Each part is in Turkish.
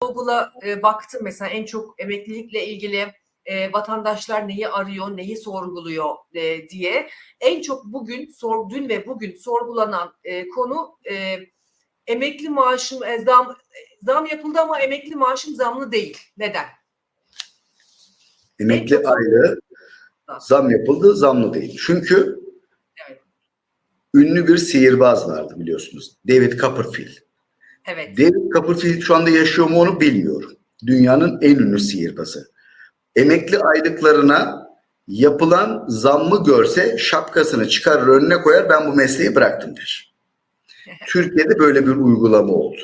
Google'a e, baktım mesela en çok emeklilikle ilgili e, vatandaşlar neyi arıyor, neyi sorguluyor e, diye. En çok bugün, sor, dün ve bugün sorgulanan e, konu e, emekli maaşım e, zam, zam yapıldı ama emekli maaşım zamlı değil. Neden? Emekli aylığı zam yapıldı, zamlı değil. Çünkü Evet. ünlü bir sihirbaz vardı biliyorsunuz. David Copperfield. Evet. David Copperfield şu anda yaşıyor mu onu bilmiyorum. Dünyanın en ünlü sihirbazı. Emekli aylıklarına yapılan zammı görse şapkasını çıkarır önüne koyar ben bu mesleği bıraktım der. Türkiye'de böyle bir uygulama oldu.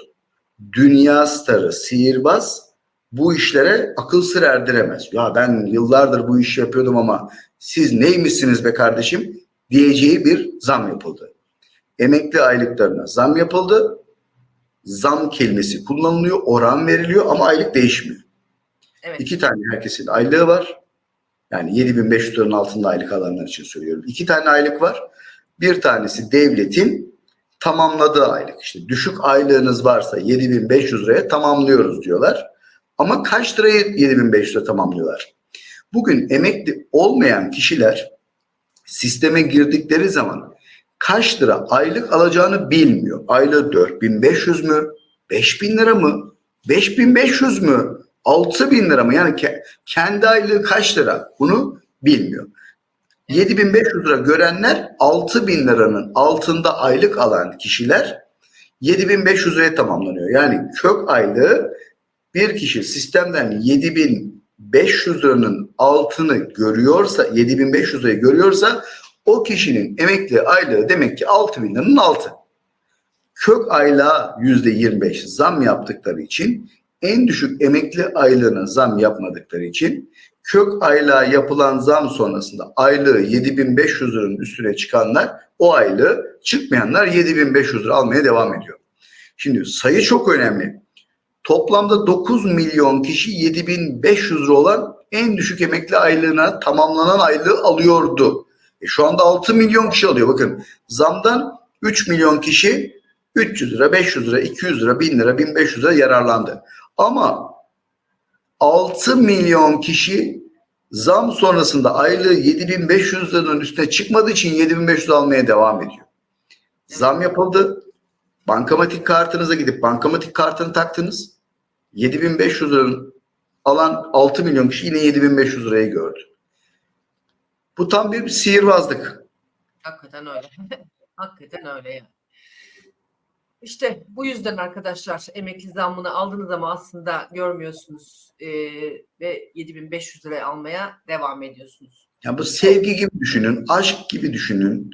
Dünya starı sihirbaz bu işlere akıl sır erdiremez. Ya ben yıllardır bu işi yapıyordum ama siz neymişsiniz be kardeşim diyeceği bir zam yapıldı. Emekli aylıklarına zam yapıldı. Zam kelimesi kullanılıyor, oran veriliyor ama aylık değişmiyor. Evet. İki tane herkesin aylığı var. Yani 7500 liranın altında aylık alanlar için söylüyorum. İki tane aylık var. Bir tanesi devletin tamamladığı aylık. İşte düşük aylığınız varsa 7500 liraya tamamlıyoruz diyorlar. Ama kaç liraya 7500 lira tamamlıyorlar? Bugün emekli olmayan kişiler sisteme girdikleri zaman kaç lira aylık alacağını bilmiyor. Aylığı 4500 mü? 5000 lira mı? 5500 mü? 6000 lira mı? Yani ke- kendi aylığı kaç lira? Bunu bilmiyor. 7500 lira görenler 6000 liranın altında aylık alan kişiler 7500 liraya tamamlanıyor. Yani kök aylığı bir kişi sistemden 7500 liranın altını görüyorsa 7500 lirayı görüyorsa o kişinin emekli aylığı demek ki 6000 liranın altı. Kök aylığa %25 zam yaptıkları için en düşük emekli aylığına zam yapmadıkları için kök aylığa yapılan zam sonrasında aylığı 7500 liranın üstüne çıkanlar o aylığı çıkmayanlar 7500 lira almaya devam ediyor. Şimdi sayı çok önemli. Toplamda 9 milyon kişi 7500 lira olan en düşük emekli aylığına tamamlanan aylığı alıyordu. E şu anda 6 milyon kişi alıyor. Bakın zamdan 3 milyon kişi 300 lira, 500 lira, 200 lira, 1000 lira, 1500 lira yararlandı. Ama 6 milyon kişi zam sonrasında aylığı 7500 liranın üstüne çıkmadığı için 7500 almaya devam ediyor. Zam yapıldı. Bankamatik kartınıza gidip bankamatik kartını taktınız. 7500 liranın alan 6 milyon kişi yine 7500 lirayı gördü. Bu tam bir sihirbazlık. Hakikaten öyle. Hakikaten öyle yani. İşte bu yüzden arkadaşlar emekli zammını aldığınız ama aslında görmüyorsunuz ee, ve 7500 liraya almaya devam ediyorsunuz. Ya bu sevgi gibi düşünün, aşk gibi düşünün.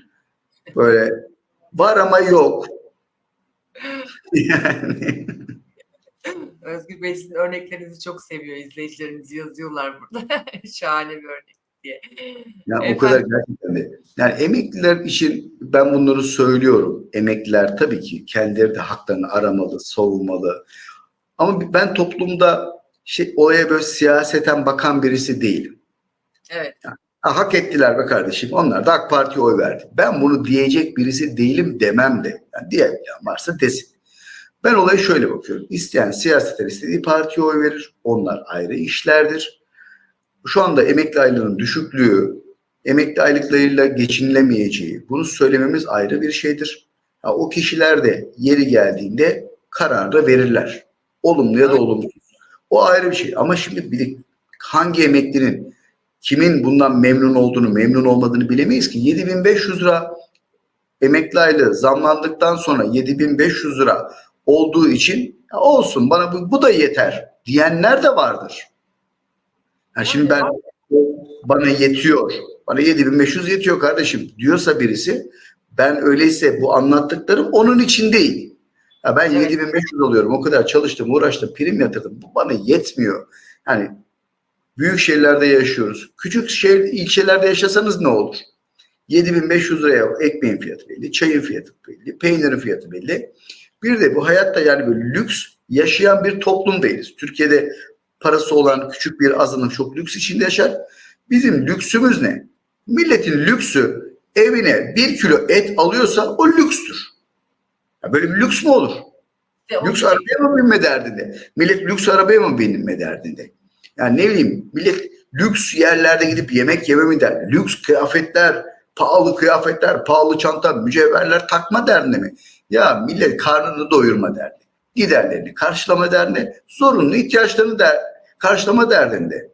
Böyle var ama yok. Yani Özgür Bey sizin örneklerinizi çok seviyor izleyicilerimiz yazıyorlar burada. Şahane bir örnek diye. Ya o kadar gerçekten de. Yani emekliler için ben bunları söylüyorum. Emekliler tabii ki kendileri de haklarını aramalı, savunmalı. Ama ben toplumda şey olaya böyle siyaseten bakan birisi değilim. Evet. Ha, hak ettiler be kardeşim. Onlar da AK Parti'ye oy verdi. Ben bunu diyecek birisi değilim demem de. Yani diyemeyen varsa desin. Ben olaya şöyle bakıyorum. İsteyen siyaseten istediği partiye oy verir. Onlar ayrı işlerdir. Şu anda emekli aylığının düşüklüğü, emekli aylıklarıyla geçinilemeyeceği bunu söylememiz ayrı bir şeydir. Ha, o kişiler de yeri geldiğinde karar da verirler. Olumlu ya da olumsuz. O ayrı bir şey. Ama şimdi bir hangi emeklinin kimin bundan memnun olduğunu, memnun olmadığını bilemeyiz ki. 7500 lira emekli aylığı zamlandıktan sonra 7500 lira olduğu için "Ya olsun bana bu, bu da yeter diyenler de vardır. Yani şimdi ben bana yetiyor, bana 7500 yetiyor kardeşim diyorsa birisi ben öyleyse bu anlattıklarım onun için değil. Ya ben Evet. 7500 alıyorum o kadar çalıştım uğraştım prim yatırdım bu bana yetmiyor. Yani büyük şehirlerde yaşıyoruz. Küçük şehir ilçelerde yaşasanız ne olur? 7500 liraya ekmeğin fiyatı belli, çayın fiyatı belli, peynirin fiyatı belli. Bir de bu hayatta yani böyle lüks yaşayan bir toplum değiliz. Türkiye'de parası olan küçük bir azınlık çok lüks içinde yaşar. Bizim lüksümüz ne? Milletin lüksü evine bir kilo et alıyorsa o lükstür. Ya böyle bir lüks mü olur? de Lüks arabaya mı binme derdinde? Millet lüks arabaya mı binme derdinde? Yani ne bileyim millet lüks yerlerde gidip yemek yeme mi derdi? Lüks kıyafetler, pahalı kıyafetler, pahalı çanta, mücevherler takma derdinde mi? Ya millet karnını doyurma derdi. Giderlerini karşılama derdinde, zorunlu ihtiyaçlarını der, karşılama derdinde.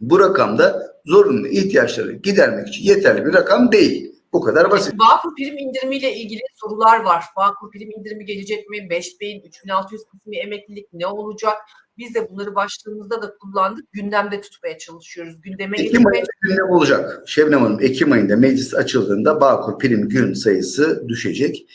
Bu rakam da zorunlu ihtiyaçları gidermek için yeterli bir rakam değil. Bu kadar basit. Bağkur prim indirimiyle ilgili sorular var. Bağkur prim indirimi gelecek mi? 5000, 3600 kısmı emeklilik ne olacak? Biz de bunları başlığımızda da kullandık. Gündemde tutmaya çalışıyoruz. Gündeme Ekim ayında gündem olacak. Şebnem Hanım Ekim ayında meclis açıldığında Bağkur prim gün sayısı düşecek.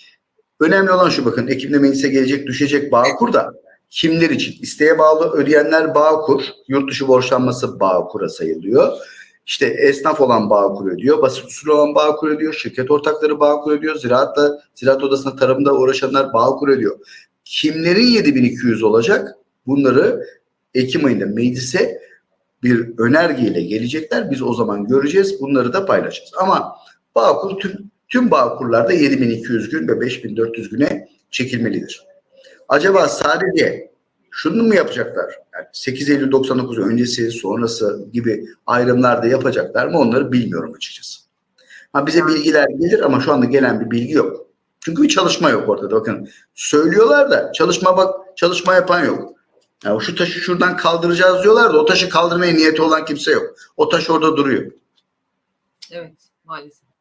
Önemli olan şu bakın Ekim'de meclise gelecek düşecek Bağkur da kimler için? İsteğe bağlı ödeyenler Bağkur, yurt dışı borçlanması Bağkur'a sayılıyor. İşte esnaf olan Bağkur ödüyor, basit usul olan Bağkur ödüyor, şirket ortakları Bağkur ödüyor, ziraatla, ziraat odasında tarımda uğraşanlar Bağkur ödüyor. Kimlerin 7200 olacak? Bunları Ekim ayında meclise bir önergeyle gelecekler. Biz o zaman göreceğiz. Bunları da paylaşacağız. Ama Bağkur tüm, tüm Bağkurlarda 7200 gün ve 5400 güne çekilmelidir. Acaba sadece şunu mu yapacaklar? Yani 8 Eylül 99 öncesi, sonrası gibi ayrımlar da yapacaklar mı? Onları bilmiyorum açıkçası. Ha bize bilgiler gelir ama şu anda gelen bir bilgi yok. Çünkü bir çalışma yok ortada. Bakın söylüyorlar da çalışma bak çalışma yapan yok. Yani şu taşı şuradan kaldıracağız diyorlar da o taşı kaldırmaya niyeti olan kimse yok. O taş orada duruyor. Evet maalesef.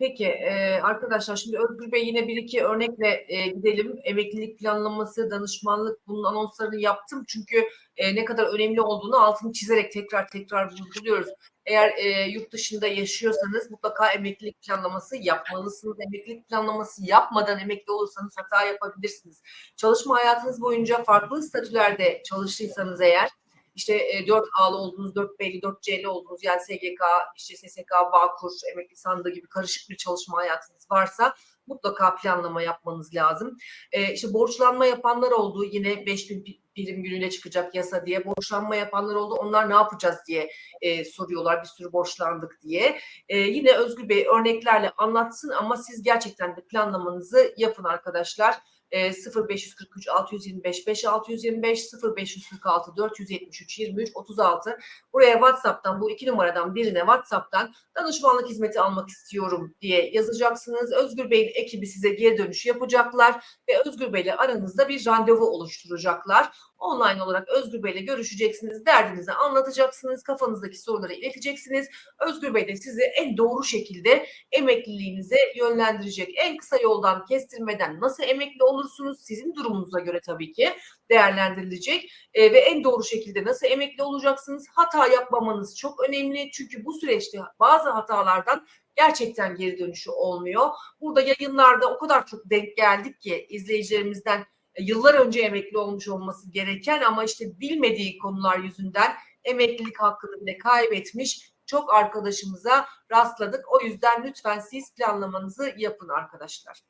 Peki e, arkadaşlar şimdi Özgür Bey yine bir iki örnekle e, gidelim. Emeklilik planlaması, danışmanlık bunun anonslarını yaptım. Çünkü e, ne kadar önemli olduğunu altını çizerek tekrar tekrar vurguluyoruz. Eğer e, yurt dışında yaşıyorsanız mutlaka emeklilik planlaması yapmalısınız. Emeklilik planlaması yapmadan emekli olursanız hata yapabilirsiniz. Çalışma hayatınız boyunca farklı statülerde çalıştıysanız eğer işte e, 4A'lı olduğunuz, 4B'li, 4C'li olduğunuz yani SGK, işte SSK, Bağkur, emekli sandığı gibi karışık bir çalışma hayatınız varsa mutlaka planlama yapmanız lazım. E, işte borçlanma yapanlar oldu yine 5000 pi- prim gününe çıkacak yasa diye borçlanma yapanlar oldu. Onlar ne yapacağız diye e, soruyorlar bir sürü borçlandık diye. E, yine Özgür Bey örneklerle anlatsın ama siz gerçekten de planlamanızı yapın arkadaşlar. E, 0543 625 5625 0546 473 23 36 buraya WhatsApp'tan bu iki numaradan birine WhatsApp'tan danışmanlık hizmeti almak istiyorum diye yazacaksınız. Özgür Bey'in ekibi size geri dönüş yapacaklar ve Özgür Bey'le aranızda bir randevu oluşturacaklar. Online olarak Özgür Bey'le görüşeceksiniz, derdinizi anlatacaksınız, kafanızdaki soruları ileteceksiniz. Özgür Bey de sizi en doğru şekilde emekliliğinize yönlendirecek. En kısa yoldan kestirmeden nasıl emekli olursunuz sizin durumunuza göre tabii ki değerlendirilecek E, ve en doğru şekilde nasıl emekli olacaksınız? Hata yapmamanız çok önemli çünkü bu süreçte bazı hatalardan gerçekten geri dönüşü olmuyor. Burada yayınlarda o kadar çok denk geldik ki izleyicilerimizden yıllar önce emekli olmuş olması gereken ama işte bilmediği konular yüzünden emeklilik hakkını bile kaybetmiş çok arkadaşımıza rastladık. O yüzden lütfen siz planlamanızı yapın arkadaşlar.